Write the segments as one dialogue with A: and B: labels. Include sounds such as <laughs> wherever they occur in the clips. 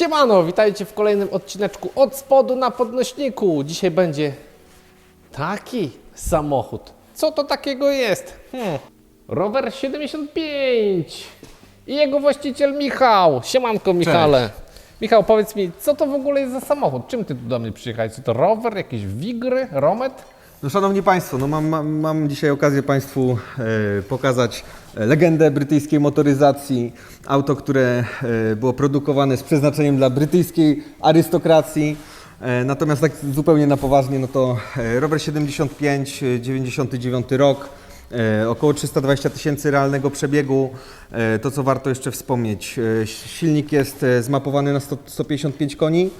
A: Siemano, witajcie w kolejnym odcineczku od spodu na podnośniku. Dzisiaj będzie taki samochód. Co to takiego jest? Hmm. Rower 75 i jego właściciel Michał. Siemanko Michale. Michał, powiedz mi, co to w ogóle jest za samochód? Czym ty tu do mnie przyjechałeś? Co to rower, jakieś wigry, romet?
B: No, szanowni Państwo, no mam, mam, mam dzisiaj okazję Państwu e, pokazać legendę brytyjskiej motoryzacji. Auto, które e, było produkowane z przeznaczeniem dla brytyjskiej arystokracji. E, natomiast tak zupełnie na poważnie, no to e, rower 75, e, 99 rok. E, około 320 tysięcy realnego przebiegu. E, to, co warto jeszcze wspomnieć, e, silnik jest zmapowany na 100, 155 koni,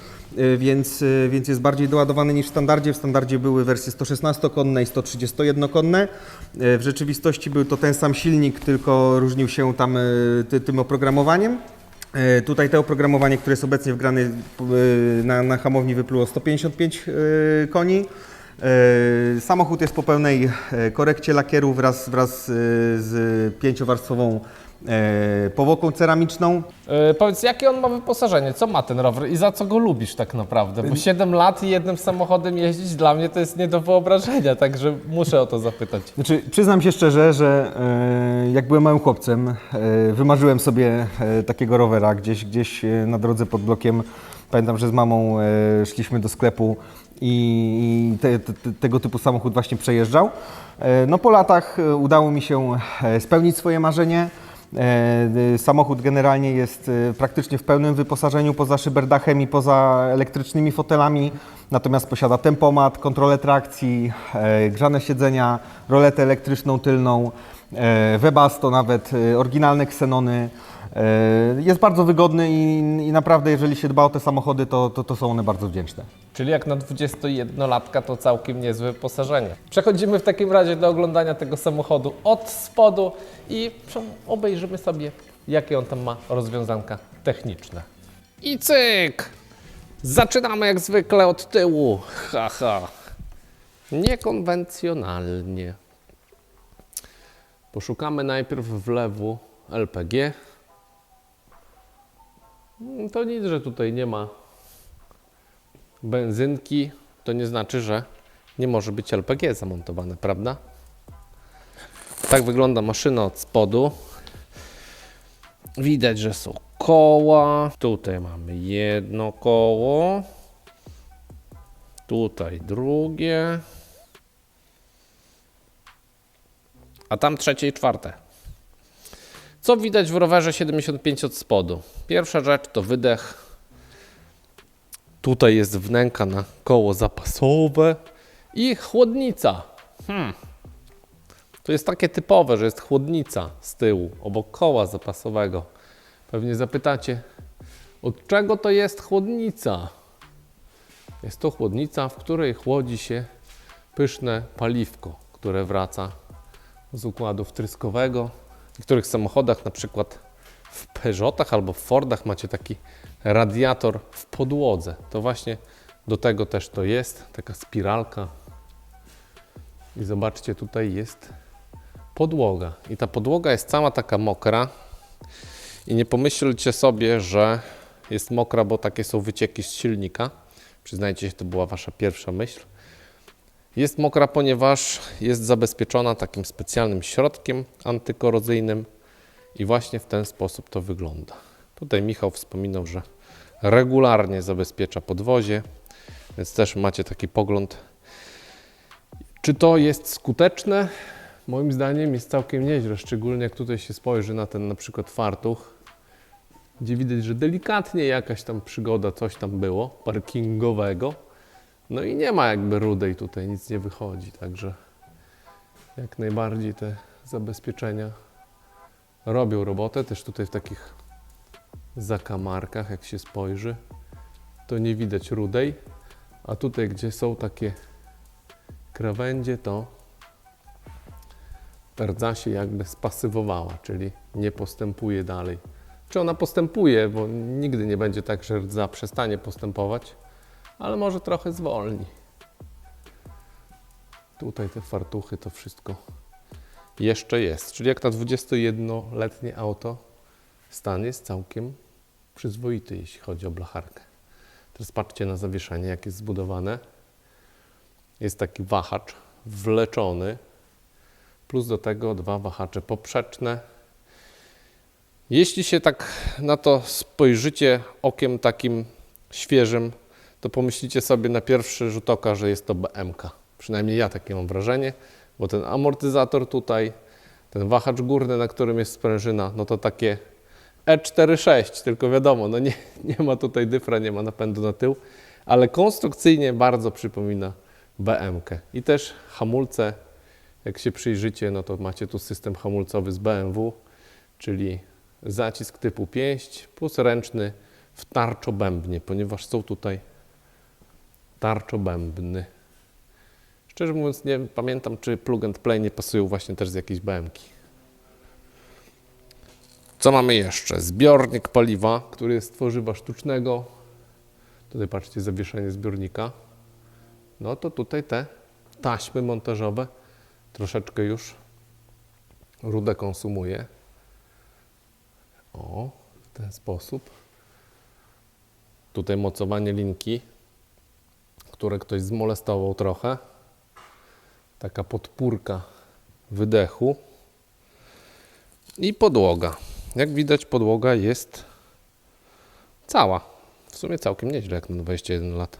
B: więc, więc jest bardziej doładowany niż w standardzie. W standardzie były wersje 116-konne i 131-konne. E, w rzeczywistości był to ten sam silnik, tylko różnił się tam ty, tym oprogramowaniem. Tutaj to oprogramowanie, które jest obecnie wgrane na, na hamowni wypluło 155 e, koni. E, Samochód jest po pełnej e, korekcie lakieru wraz, wraz e, z pięciowarstwową powłoką ceramiczną.
A: Powiedz, jakie on ma wyposażenie? Co ma ten rower i za co go lubisz tak naprawdę? Bo 7 lat i jednym samochodem jeździć dla mnie to jest nie do wyobrażenia, także muszę o to zapytać.
B: Znaczy, przyznam się szczerze, że e, jak byłem małym chłopcem, e, wymarzyłem sobie e, takiego rowera gdzieś, gdzieś e, na drodze pod blokiem. Pamiętam, że z mamą e, szliśmy do sklepu i te, te, te, tego typu samochód właśnie przejeżdżał. E, no po latach e, udało mi się e, spełnić swoje marzenie. Samochód generalnie jest praktycznie w pełnym wyposażeniu poza szyberdachem i poza elektrycznymi fotelami, natomiast posiada tempomat, kontrolę trakcji, grzane siedzenia, roletę elektryczną tylną, Webasto nawet, oryginalne ksenony. E, Jest bardzo wygodny i, i naprawdę jeżeli się dba o te samochody, to, to, to są one bardzo wdzięczne.
A: Czyli jak na 21-latka to całkiem niezłe wyposażenie. Przechodzimy w takim razie do oglądania tego samochodu od spodu i obejrzymy sobie, jakie on tam ma rozwiązanka techniczne. I cyk! Zaczynamy jak zwykle od tyłu. Haha. Niekonwencjonalnie. Poszukamy najpierw wlewu LPG. Mm, To nic, że tutaj nie ma benzynki, to nie znaczy, że nie może być LPG zamontowane, prawda? Tak wygląda maszyna od spodu. Widać, że są koła. Tutaj mamy jedno koło. Tutaj drugie. A tam trzecie i czwarte. Co widać w rowerze 75 od spodu? Pierwsza rzecz to wydech. Tutaj jest wnęka na koło zapasowe i chłodnica. Hmm. To jest takie typowe, że jest chłodnica z tyłu, obok koła zapasowego. Pewnie zapytacie, od czego to jest chłodnica? Jest to chłodnica, w której chłodzi się pyszne paliwko, które wraca z układu wtryskowego. Niektórych samochodach, na przykład w Peugeotach albo w Fordach macie taki radiator w podłodze. To właśnie do tego też to jest, taka spiralka. I zobaczcie, tutaj jest podłoga. I ta podłoga jest cała taka mokra. I nie pomyślcie sobie, że jest mokra, bo takie są wycieki z silnika. Przyznajcie się, to była wasza pierwsza myśl. Jest mokra, ponieważ jest zabezpieczona takim specjalnym środkiem antykorozyjnym i właśnie w ten sposób to wygląda. Tutaj Michał wspominał, że regularnie zabezpiecza podwozie, więc też macie taki pogląd. Czy to jest skuteczne? Moim zdaniem jest całkiem nieźle, szczególnie jak tutaj się spojrzy na ten na przykład fartuch, gdzie widać, że delikatnie jakaś tam przygoda, coś tam było parkingowego. No i nie ma jakby rudej tutaj, nic nie wychodzi, także jak najbardziej te zabezpieczenia robią robotę. Też tutaj w takich zakamarkach, jak się spojrzy, to nie widać rudej, a tutaj, gdzie są takie krawędzie, to rdza się jakby spasywowała, czyli nie postępuje dalej. Czy ona postępuje, bo nigdy nie będzie tak, że rdza przestanie postępować, ale może trochę zwolni. Tutaj te fartuchy, to wszystko jeszcze jest. Czyli jak na 21-letnie auto, stan jest całkiem przyzwoity, jeśli chodzi o blacharkę. Teraz patrzcie na zawieszenie, jak jest zbudowane. Jest taki wahacz wleczony, plus do tego dwa wahacze poprzeczne. Jeśli się tak na to spojrzycie okiem takim świeżym, to pomyślicie sobie na pierwszy rzut oka, że jest to BMK. Przynajmniej ja takie mam wrażenie, bo ten amortyzator tutaj, ten wahacz górny, na którym jest sprężyna, no to takie E46, tylko wiadomo, no nie, <laughs> nie ma tutaj dyfra, nie ma napędu na tył, ale konstrukcyjnie bardzo przypomina BMK. I też hamulce, jak się przyjrzycie, no to macie tu system hamulcowy z BMW, czyli zacisk typu pięść plus ręczny w tarczobębnie, ponieważ są tutaj tarczobębny. Szczerze mówiąc, nie pamiętam, czy plug and play nie pasują właśnie też z jakiejś BMK. Co mamy jeszcze? Zbiornik paliwa, który jest tworzywa sztucznego. Tutaj patrzcie, zawieszenie zbiornika. No to tutaj te taśmy montażowe troszeczkę już rudę konsumuje. O, w ten sposób. Tutaj mocowanie linki, które ktoś zmolestował trochę. Taka podpórka wydechu. I podłoga. Jak widać, podłoga jest cała. W sumie całkiem nieźle, jak na 21 lat.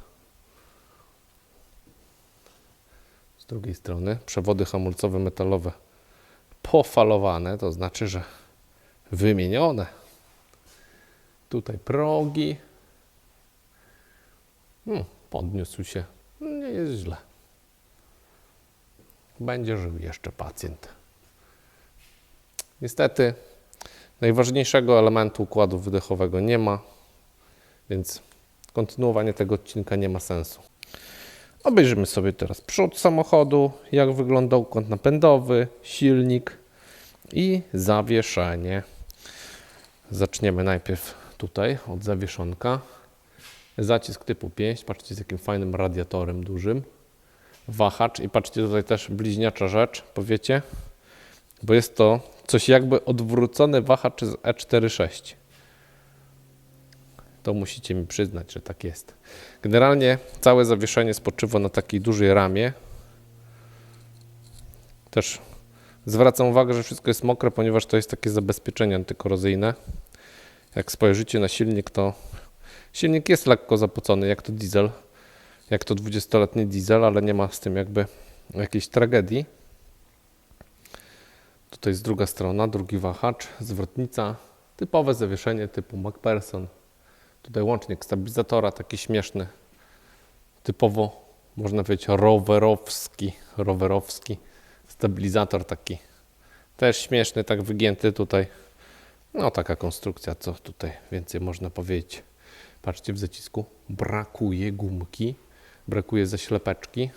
A: Z drugiej strony przewody hamulcowe metalowe pofalowane, to znaczy, że wymienione. Tutaj progi. Hmm, podniósł się. Nie jest źle. Będzie żył jeszcze pacjent. Niestety najważniejszego elementu układu wydechowego nie ma, więc kontynuowanie tego odcinka nie ma sensu. Obejrzymy sobie teraz przód samochodu, jak wygląda układ napędowy, silnik i zawieszenie. Zaczniemy najpierw tutaj od zawieszonka. Zacisk typu 5, patrzcie z jakim fajnym radiatorem dużym. Wahacz i patrzcie tutaj też bliźniacza rzecz, powiecie, bo jest to coś jakby odwrócony wahacz z E46. To musicie mi przyznać, że tak jest. Generalnie całe zawieszenie spoczywa na takiej dużej ramie. Też zwracam uwagę, że wszystko jest mokre, ponieważ to jest takie zabezpieczenie antykorozyjne. Jak spojrzycie na silnik, to silnik jest lekko zapocony, jak to diesel, jak to 20-letni diesel, ale nie ma z tym jakby jakiejś tragedii. Tutaj jest druga strona, drugi wahacz, zwrotnica, typowe zawieszenie typu MacPherson. Tutaj łącznik stabilizatora, taki śmieszny, typowo można powiedzieć rowerowski, rowerowski stabilizator taki też śmieszny, tak wygięty tutaj. No taka konstrukcja, co tutaj więcej można powiedzieć. Patrzcie w zacisku, brakuje gumki, brakuje zaślepeczki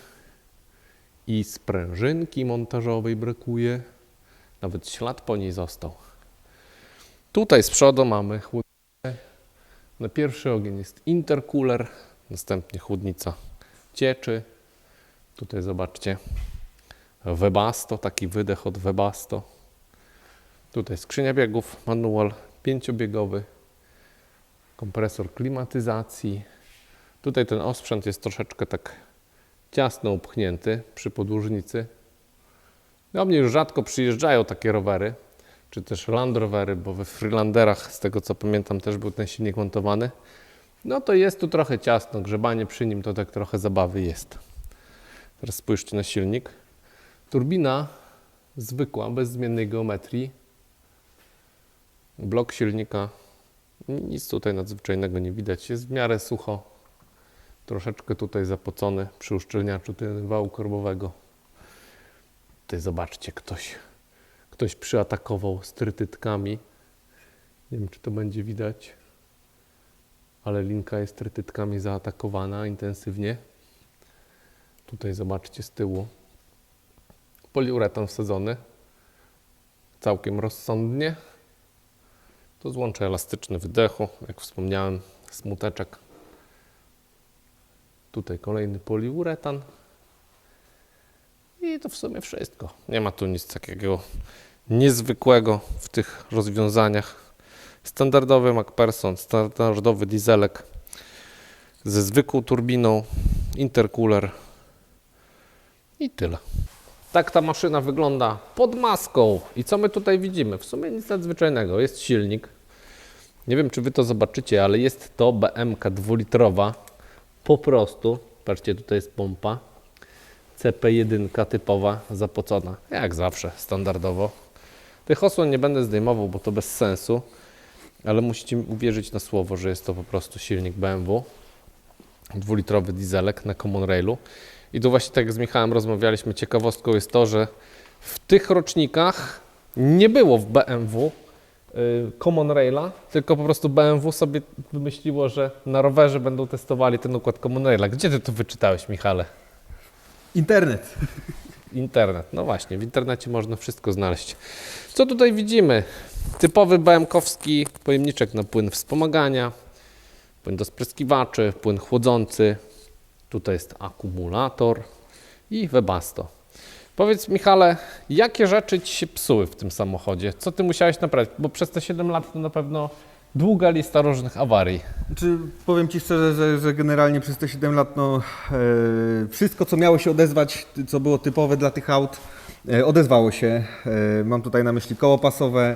A: i sprężynki montażowej brakuje. Nawet ślad po niej został. Tutaj z przodu mamy chłodnicę. Na pierwszy ogień jest intercooler, następnie chłodnica cieczy. Tutaj zobaczcie Webasto, taki wydech od Webasto. Tutaj skrzynia biegów, manual pięciobiegowy, kompresor klimatyzacji. Tutaj ten osprzęt jest troszeczkę tak ciasno upchnięty przy podłużnicy. Do mnie już rzadko przyjeżdżają takie rowery, czy też Land Rovery, bo we Freelanderach, z tego co pamiętam, też był ten silnik montowany. No to jest tu trochę ciasno, grzebanie przy nim to tak trochę zabawy jest. Teraz spójrzcie na silnik. Turbina zwykła, bez zmiennej geometrii. Blok silnika, nic tutaj nadzwyczajnego nie widać. Jest w miarę sucho. Troszeczkę tutaj zapocony przy uszczelniaczu ten wału korbowego. Tutaj zobaczcie, ktoś, ktoś przyatakował strytytkami. Nie wiem, czy to będzie widać, ale linka jest strytytkami zaatakowana intensywnie. Tutaj zobaczcie z tyłu. Poliuretan wsadzony. Całkiem rozsądnie. To złącze elastyczne wydechu, jak wspomniałem, smuteczek. Tutaj kolejny poliuretan. I to w sumie wszystko. Nie ma tu nic takiego niezwykłego w tych rozwiązaniach. Standardowy MacPherson, standardowy dieselek ze zwykłą turbiną, intercooler i tyle. Tak ta maszyna wygląda pod maską. I co my tutaj widzimy? W sumie nic nadzwyczajnego. Jest silnik. Nie wiem, czy Wy to zobaczycie, ale jest to BMK dwulitrowa. Po prostu. Patrzcie, tutaj jest pompa. CP1 typowa, zapocona. Jak zawsze, standardowo. Tych osłon nie będę zdejmował, bo to bez sensu. Ale musicie mi uwierzyć na słowo, że jest to po prostu silnik BMW. Dwulitrowy dieselek na Common Railu. I tu właśnie tak jak z Michałem rozmawialiśmy, ciekawostką jest to, że w tych rocznikach nie było w BMW y, Common Raila, tylko po prostu BMW sobie wymyśliło, że na rowerze będą testowali ten układ Common Raila. Gdzie ty to wyczytałeś, Michale?
B: Internet. <laughs>
A: Internet. No właśnie, w internecie można wszystko znaleźć. Co tutaj widzimy? Typowy BM-kowski pojemniczek na płyn wspomagania, płyn do spryskiwaczy, płyn chłodzący. Tutaj jest akumulator i Webasto. Powiedz Michale, jakie rzeczy Ci się psuły w tym samochodzie? Co Ty musiałeś naprawić? Bo przez te 7 lat to na pewno długa lista różnych awarii.
B: Czy powiem Ci szczerze, że, że generalnie przez te 7 lat no, e, wszystko, co miało się odezwać, co było typowe dla tych aut, e, odezwało się. E, mam tutaj na myśli koło pasowe,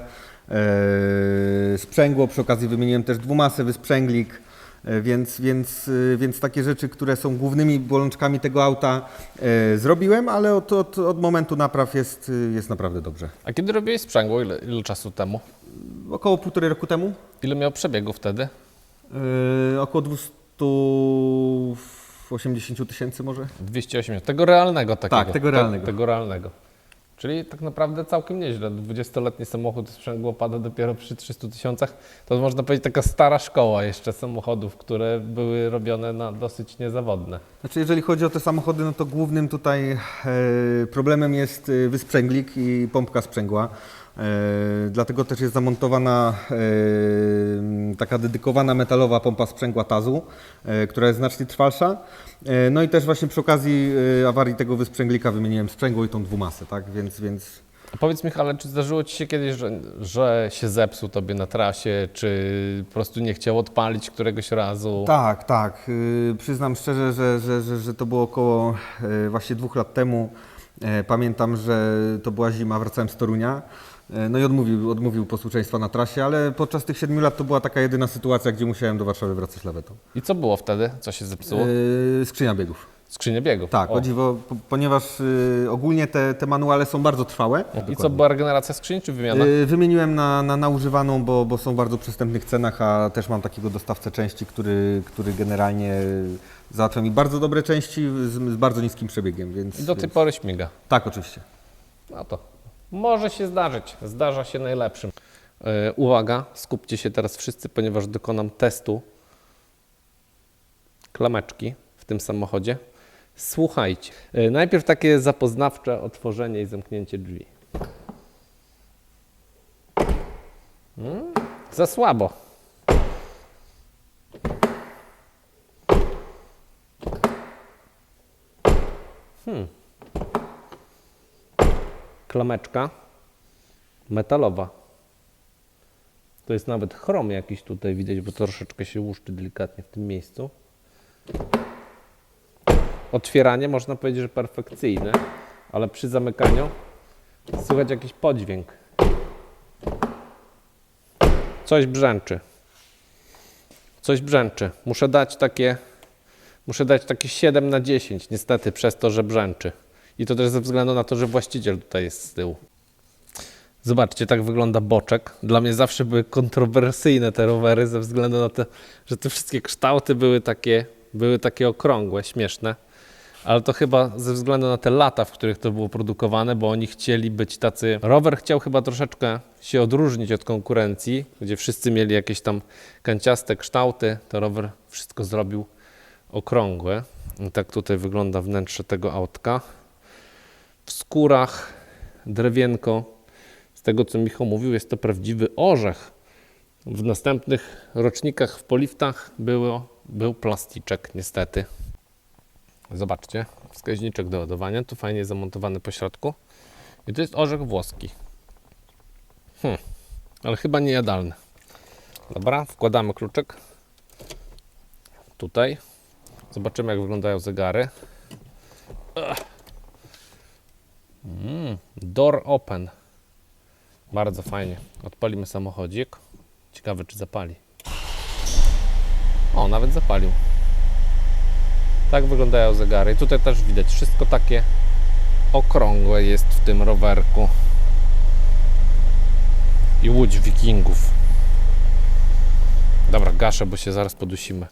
B: e, sprzęgło, przy okazji wymieniłem też dwumasę, wysprzęglik. E, Więc, więc, e, więc takie rzeczy, które są głównymi bolączkami tego auta, e, zrobiłem, ale od, od, od momentu napraw jest, jest naprawdę dobrze.
A: A kiedy robiłeś sprzęgło? Ile, ile czasu temu?
B: Około półtorej roku temu
A: Ile miał przebiegu wtedy?
B: Yy, około 280 tysięcy może?
A: 280. Tego realnego takiego.
B: Tak, tego realnego.
A: Te, tego realnego. Czyli tak naprawdę całkiem nieźle. 20-letni samochód sprzęgło pada dopiero przy 300 tysiącach. To można powiedzieć taka stara szkoła jeszcze samochodów, które były robione na dosyć niezawodne.
B: Znaczy, jeżeli chodzi o te samochody, no to głównym tutaj e, problemem jest e, wysprzęglik i pompka sprzęgła. E, dlatego też jest zamontowana e, taka dedykowana metalowa pompa sprzęgła Tazu, e, która jest znacznie trwalsza. No i też właśnie przy okazji awarii tego wysprzęglika wymieniłem sprzęgło i tą dwumasę, tak? Więc, więc
A: A powiedz Michale, czy zdarzyło Ci się kiedyś, że, że się zepsuł Tobie na trasie, czy po prostu nie chciał odpalić któregoś razu?
B: Tak, tak. Yy, przyznam szczerze, że, że, że, że to było około yy, właśnie dwóch lat temu. Pamiętam, że to była zima, wracałem z Torunia. E, No i odmówił, odmówił posłuszeństwa na trasie, ale podczas tych siedmiu lat to była taka jedyna sytuacja, gdzie musiałem do Warszawy wracać lawetą.
A: I co było wtedy? Co się zepsuło?
B: Yy, skrzynia biegów.
A: Skrzynia biegów.
B: Tak,
A: O.
B: o dziwo, po, ponieważ yy, ogólnie te, te manuale są bardzo trwałe.
A: I co, była regeneracja skrzyni czy wymiana?
B: Yy, Wymieniłem na, na, na używaną, bo, bo są w bardzo przystępnych cenach, a też mam takiego dostawcę części, który, który generalnie załatwia mi bardzo dobre części z, z bardzo niskim przebiegiem, więc,
A: I do tej
B: więc
A: pory śmiga.
B: tak oczywiście.
A: No to może się zdarzyć. Zdarza się najlepszym. E, uwaga, skupcie się teraz wszyscy, ponieważ dokonam testu klameczki w tym samochodzie. Słuchajcie. E, najpierw takie zapoznawcze otworzenie i zamknięcie drzwi. Mm, za słabo. Klameczka metalowa. To jest nawet chrom jakiś tutaj widać, bo troszeczkę się łuszczy delikatnie w tym miejscu. Otwieranie można powiedzieć, że perfekcyjne, ale przy zamykaniu słychać jakiś podźwięk. Coś brzęczy. Coś brzęczy. Muszę dać takie muszę dać takie 7 na 10 niestety przez to, że brzęczy. I to też ze względu na to, że właściciel tutaj jest z tyłu. Zobaczcie, tak wygląda boczek. Dla mnie zawsze były kontrowersyjne te rowery ze względu na to, że te wszystkie kształty były takie, były takie okrągłe, śmieszne. Ale to chyba ze względu na te lata, w których to było produkowane, bo oni chcieli być tacy. Rower chciał chyba troszeczkę się odróżnić od konkurencji, gdzie wszyscy mieli jakieś tam kanciaste kształty. To rower wszystko zrobił okrągłe. I tak tutaj wygląda wnętrze tego autka. W skórach, drewienko. Z tego co Michał mówił, jest to prawdziwy orzech. W następnych rocznikach w poliftach było, był plasticzek, niestety. Zobaczcie, wskaźniczek do ładowania, tu fajnie zamontowany po środku. I to jest orzech włoski. Hmm, ale chyba niejadalny. Dobra, wkładamy kluczyk. Tutaj. Zobaczymy, jak wyglądają zegary. Ugh. Mm, door open. Bardzo fajnie. Odpalimy samochodzik. Ciekawe, czy zapali. O, nawet zapalił. Tak wyglądają zegary. I tutaj też widać wszystko takie okrągłe jest w tym rowerku. I łódź wikingów. Dobra, gaszę, bo się zaraz podusimy.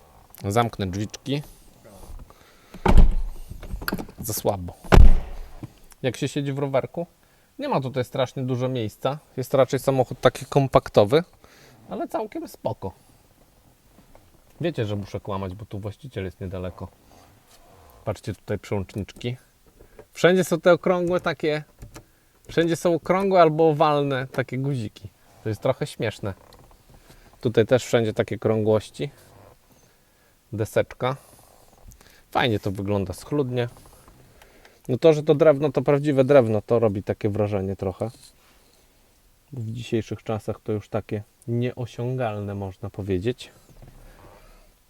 A: Zamknę drzwiczki. Za słabo. Jak się siedzi w rowerku? Nie ma tutaj strasznie dużo miejsca. Jest raczej samochód taki kompaktowy, ale całkiem spoko. Wiecie, że muszę kłamać, bo tu właściciel jest niedaleko. Patrzcie tutaj przełączniczki. Wszędzie są te okrągłe takie. Wszędzie są okrągłe albo owalne takie guziki. To jest trochę śmieszne. Tutaj też wszędzie takie krągłości. Deseczka. Fajnie to wygląda, schludnie. No to, że to drewno to prawdziwe drewno, to robi takie wrażenie trochę. W dzisiejszych czasach to już takie nieosiągalne można powiedzieć.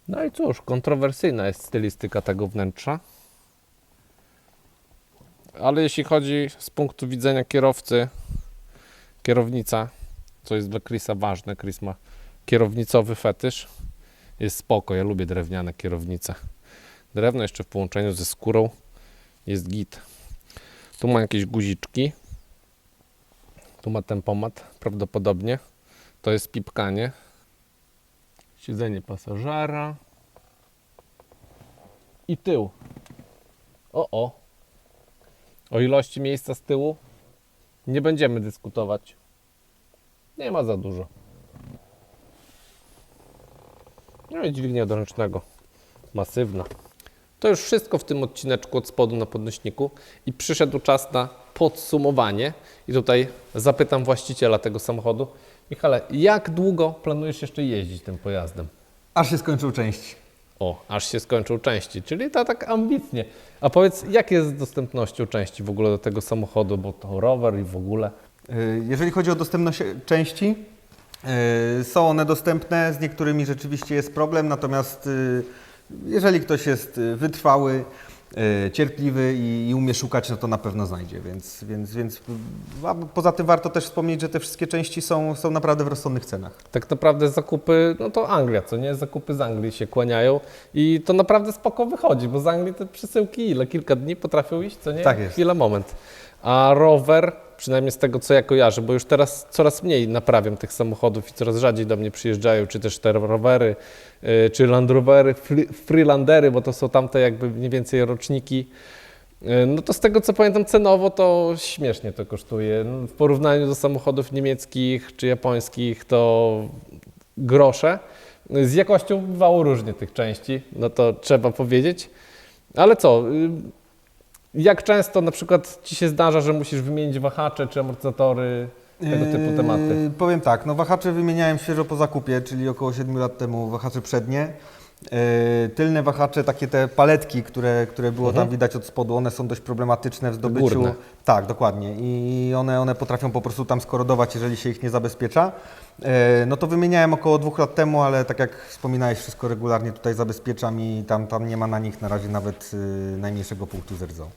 A: No i cóż, kontrowersyjna jest stylistyka tego wnętrza. Ale jeśli chodzi z punktu widzenia kierowcy, kierownica, co jest dla Chrisa ważne, Chris ma kierownicowy fetysz, jest spoko, ja lubię drewniane kierownice. Drewno jeszcze w połączeniu ze skórą jest git. Tu ma jakieś guziczki. Tu ma tempomat prawdopodobnie. To jest pipkanie. Siedzenie pasażera. I tył. O, o. O ilości miejsca z tyłu nie będziemy dyskutować. Nie ma za dużo. No i dźwignia do ręcznego. Masywna. To już wszystko w tym odcineczku od spodu na podnośniku i przyszedł czas na podsumowanie. I tutaj zapytam właściciela tego samochodu. Michale, jak długo planujesz jeszcze jeździć tym pojazdem?
B: Aż się skończył część.
A: O, aż się skończył części, czyli to tak ambitnie. A powiedz, jak jest z dostępnością części w ogóle do tego samochodu, bo to rower i w ogóle.
B: Y, Jeżeli chodzi o dostępność części, y, są one dostępne, z niektórymi rzeczywiście jest problem, natomiast y, jeżeli ktoś jest y, wytrwały, y, cierpliwy i, i umie szukać, no to na pewno znajdzie, więc, więc, więc a poza tym warto też wspomnieć, że te wszystkie części są, są naprawdę w rozsądnych cenach.
A: Tak naprawdę zakupy, no to Anglia, co nie? Zakupy z Anglii się kłaniają i to naprawdę spoko wychodzi, bo z Anglii te przesyłki ile? Kilka dni potrafią iść, co nie?
B: Tak jest.
A: Chwila, moment. A rower, przynajmniej z tego co ja kojarzę, bo już teraz coraz mniej naprawiam tych samochodów i coraz rzadziej do mnie przyjeżdżają, czy też te rowery, yy, czy Land Rovery, free- Freelandery, bo to są tamte jakby mniej więcej roczniki. Yy, No to z tego co pamiętam cenowo to śmiesznie to kosztuje. No, W porównaniu do samochodów niemieckich czy japońskich to grosze. Z jakością bywało różnie tych części, no to trzeba powiedzieć. Ale co, y, jak często na przykład Ci się zdarza, że musisz wymienić wahacze czy amortyzatory, tego typu
B: Yy,
A: tematy?
B: Powiem tak, no wahacze wymieniałem świeżo po zakupie, czyli około 7 lat temu wahacze przednie. Yy, tylne wahacze, takie te paletki, które, które było tam widać od spodu, one są dość problematyczne w zdobyciu.
A: Mhm. Górne.
B: Tak, dokładnie. I one, one potrafią po prostu tam skorodować, jeżeli się ich nie zabezpiecza. Yy, No to wymieniałem około dwóch lat temu, ale tak jak wspominałeś, wszystko regularnie tutaj zabezpieczam i tam, tam nie ma na nich na razie nawet yy, najmniejszego punktu zerdzą.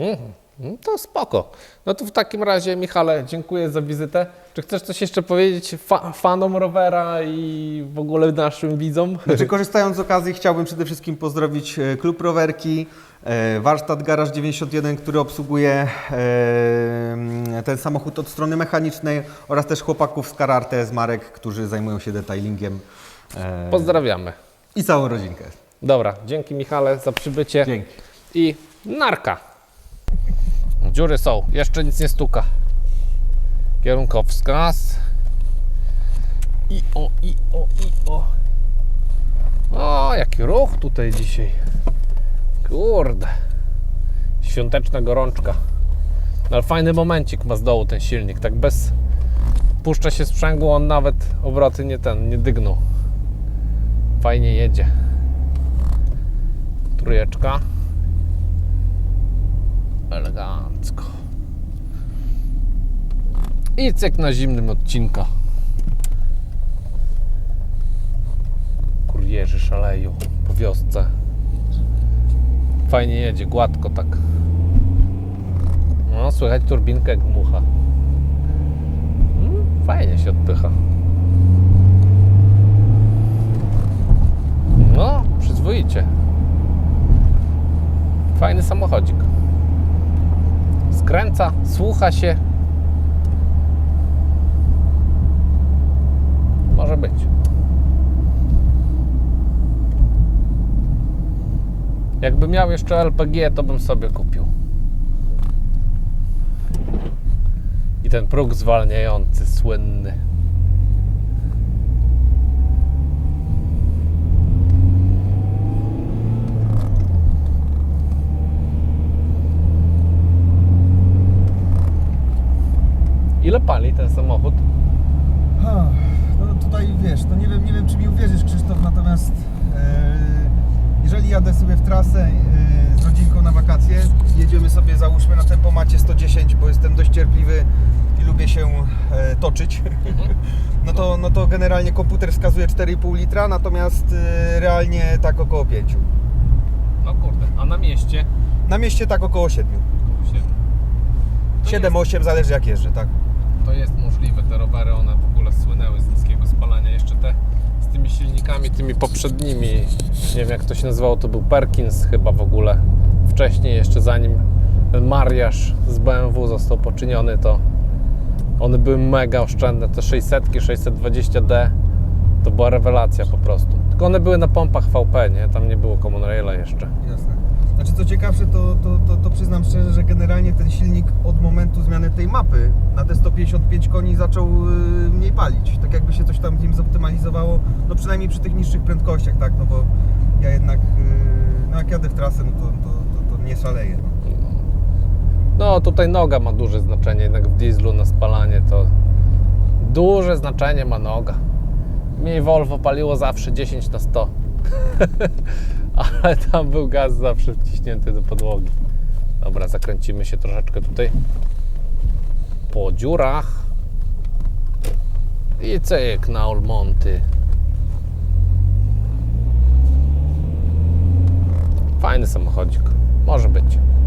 A: Mhm. No To spoko. No to w takim razie, Michale, dziękuję za wizytę. Czy chcesz coś jeszcze powiedzieć fa fanom rowera i w ogóle naszym widzom?
B: Znaczy, korzystając z okazji, chciałbym przede wszystkim pozdrowić e, Klub Rowerki, e, warsztat Garaż 91, który obsługuje e, ten samochód od strony mechanicznej oraz też chłopaków z Kararte, z Marek, którzy zajmują się detailingiem
A: Pozdrawiamy.
B: i całą rodzinkę.
A: Dobra, dzięki Michale za przybycie.
B: Dzięki.
A: I narka. Dziury są, jeszcze nic nie stuka. Kierunkowskaz. I o, i o, i o. O, jaki ruch tutaj dzisiaj. Kurde. Świąteczna gorączka. No, ale fajny momencik ma z dołu ten silnik. Tak bez... Puszcza się sprzęgło, on nawet obroty nie ten, nie dygnął. Fajnie jedzie. Trójeczka. Elegancko. I cyk na zimnym odcinka. Jerzy szaleju po wiosce. Fajnie jedzie, gładko tak. No, słychać turbinkę jak mucha. Mm, fajnie się odpycha. No, przyzwoicie. Fajny samochodzik. Skręca, słucha się. Może być. Jakby miał jeszcze LPG, to bym sobie kupił. I ten próg zwalniający, słynny. Ile pali ten samochód?
B: Ha, No tutaj wiesz, to nie wiem, nie wiem czy mi uwierzysz Krzysztof, natomiast e, jeżeli jadę sobie w trasę e, z rodzinką na wakacje, jedziemy sobie załóżmy na tempomacie 110, bo jestem dość cierpliwy i lubię się e, toczyć, <laughs> no, to, no to generalnie komputer wskazuje 4,5 litra, natomiast e, realnie tak około 5.
A: No kurde, a na mieście?
B: Na mieście tak około 7.
A: To
B: 7-8 zależy jak jeżdżę, tak.
A: To jest możliwe, te rowery one w ogóle słynęły z niskiego spalania. Jeszcze te z tymi silnikami, tymi poprzednimi, nie wiem jak to się nazywało, to był Perkins chyba w ogóle. Wcześniej jeszcze zanim ten mariaż z BMW został poczyniony, to one były mega oszczędne. Te 600, 620D to była rewelacja po prostu. Tylko one były na pompach VP, nie? Tam nie było Common Raila jeszcze.
B: Jasne. Znaczy co ciekawsze, to, to, to, to przyznam szczerze, że generalnie ten silnik od momentu zmiany tej mapy na te 155 koni zaczął y, mniej palić. Tak jakby się coś tam w nim zoptymalizowało, no przynajmniej przy tych niższych prędkościach, tak? No bo ja jednak, y, no jak jadę w trasę, no to, to, to, to nie szaleję. No.
A: No tutaj noga ma duże znaczenie, jednak w dieslu na spalanie to duże znaczenie ma noga. Mi Volvo paliło zawsze 10 na 100. <laughs> Ale tam był gaz zawsze wciśnięty do podłogi. Dobra, zakręcimy się troszeczkę tutaj po dziurach. I cyk na Olmonty. Fajny samochodzik. Może być.